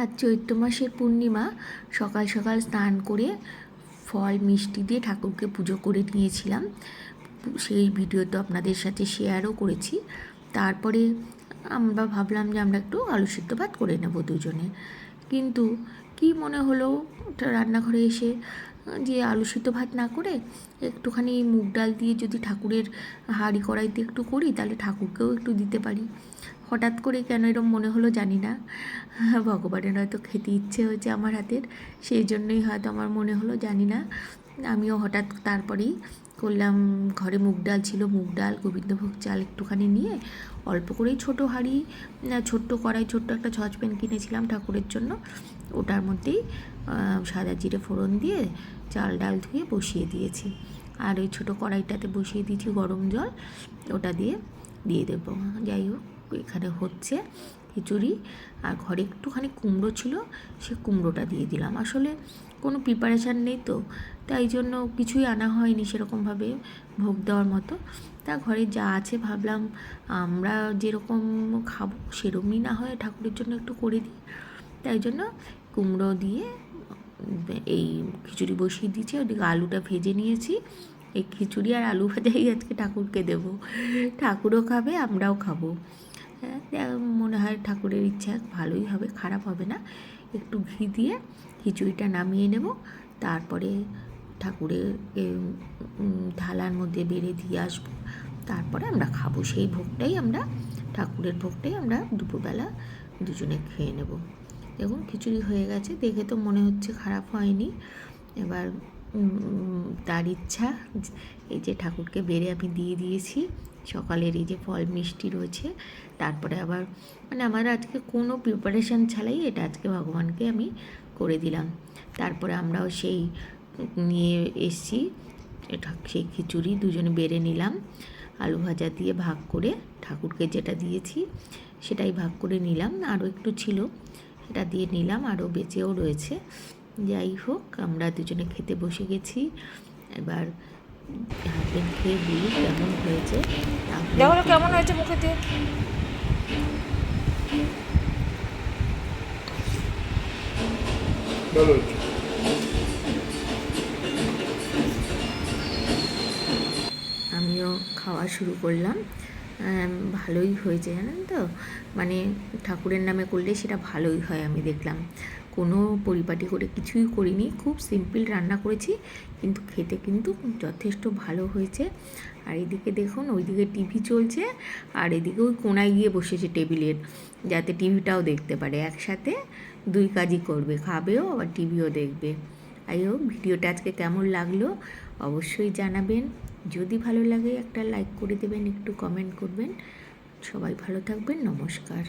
আজ চৈত্র মাসের পূর্ণিমা সকাল সকাল স্নান করে ফল, মিষ্টি দিয়ে ঠাকুরকে পুজো করে নিয়েছিলাম। সেই ভিডিও তো আপনাদের সাথে শেয়ারও করেছি। তারপরে আমরা ভাবলাম যে আমরা একটু আলু সিদ্ধ ভাত করে নেব দুজনে। কিন্তু কি মনে হলো? রান্নাঘরে এসে যে আলুসিত ভাত না করে একটুখানি মুগ ডাল দিয়ে যদি ঠাকুরের হাঁড়ি কড়াইতে একটু করি, তাহলে ঠাকুরকেও একটু দিতে পারি। হঠাৎ করে কেন এরম মনে হলো জানি না। ভগবানের হয়তো খেতে ইচ্ছে হয়েছে আমার হাতের, সেই জন্যই হয়তো আমার মনে হলো জানি না। আমিও হঠাৎ তারপরেই করলাম, ঘরে মুগ ডাল ছিল, মুগ ডাল, গোবিন্দভোগ চাল একটুখানি নিয়ে অল্প করেই ছোটো হাঁড়ি ছোট্ট কড়াই, ছোট্ট একটা সসপ্যান কিনেছিলাম ঠাকুরের জন্য। ওটার মধ্যেই সাদা জিরে ফোড়ন দিয়ে চাল ডাল ধুয়ে বসিয়ে দিয়েছি। আর ওই ছোটো কড়াইটাতে বসিয়ে দিয়েছি গরম জল, ওটা দিয়ে দিয়ে দেবো। যাই হোক, এখানে হচ্ছে। খিচুড়ি আর ঘরে একটুখানি কুমড়ো ছিল, সে কুমড়োটা দিয়ে দিলাম। আসলে কোনো প্রিপারেশান নেই তো, তাই জন্য কিছুই আনা হয়নি সেরকমভাবে ভোগ দেওয়ার মতো। তা ঘরে যা আছে ভাবলাম আমরা যেরকম খাব সেরকমই না হয় ঠাকুরের জন্য একটু করে দিই। তাই জন্য কুমড়ো দিয়ে এই খিচুড়ি বসিয়ে দিয়েছি, ওদিকে আলুটা ভেজে নিয়েছি। এই খিচুড়ি আর আলু ভাজাই আজকে ঠাকুরকে দেবো। ঠাকুরও খাবে, আমরাও খাব। মনে হয় ঠাকুরের ইচ্ছা ভালোই হবে, খারাপ হবে না। একটু ঘি দিয়ে খিচুড়িটা নামিয়ে নেব। তারপরে ঠাকুরের থালার মধ্যে বেড়ে দিয়ে আসব। তারপরে আমরা খাব। সেই ভোগটাই আমরা, ঠাকুরের ভোগটাই আমরা দুপুরবেলা দুজনে খেয়ে নেব। দেখুন, খিচুড়ি হয়ে গেছে। দেখে তো মনে হচ্ছে খারাপ হয়নি। এবার তার ইচ্ছা এই যে ঠাকুরকে বেড়ে আমি দিয়ে দিয়েছি, সকালের এই যে ফল মিষ্টি রয়েছে, তারপরে আবার মানে আমার আজকে কোনো প্রিপারেশান ছাড়াই এটা আজকে ভগবানকে আমি করে দিলাম। তারপরে আমরাও সেই নিয়ে এসছি, এটা সেই খিচুড়ি, দুজনে বেড়ে নিলাম, আলু ভাজা দিয়ে ভাগ করে ঠাকুরকে যেটা দিয়েছি, সেটাই ভাগ করে নিলাম। আরও একটু ছিল, সেটা দিয়ে নিলাম, আরও বেঁচেও রয়েছে। যাই হোক আমরা দুজনে খেতে বসে গেছি। এবার হাজবেন্ড খেয়ে বলি কেমন হয়েছে? দেখো কেমন হয়েছে মুখে দিয়ে। আমিও খাওয়া শুরু করলাম। ভালোই হয়েছে জানেন তো? মানে ঠাকুরের নামে করলে সেটা ভালোই হয় আমি দেখলাম। কোনো পরিপাটি করে কিছুই করিনি। খুব সিম্পল রান্না করেছি, কিন্তু খেতে কিন্তু যথেষ্ট ভালো হয়েছে। আর এদিকে দেখুন, ওইদিকে টিভি চলছে, আর এদিকে ওই কোনায় গিয়ে বসেছে টেবিলের, যাতে টিভিটাও দেখতে পারে। একসাথে দুই কাজই করবে, খাবেও আবার টিভিও দেখবে। আই হোক, ভিডিওটা আজকে কেমন লাগল অবশ্যই জানাবেন। যদি ভালো লাগে একটা লাইক করে দেবেন, একটু কমেন্ট করবেন। সবাই ভালো থাকবেন, নমস্কার।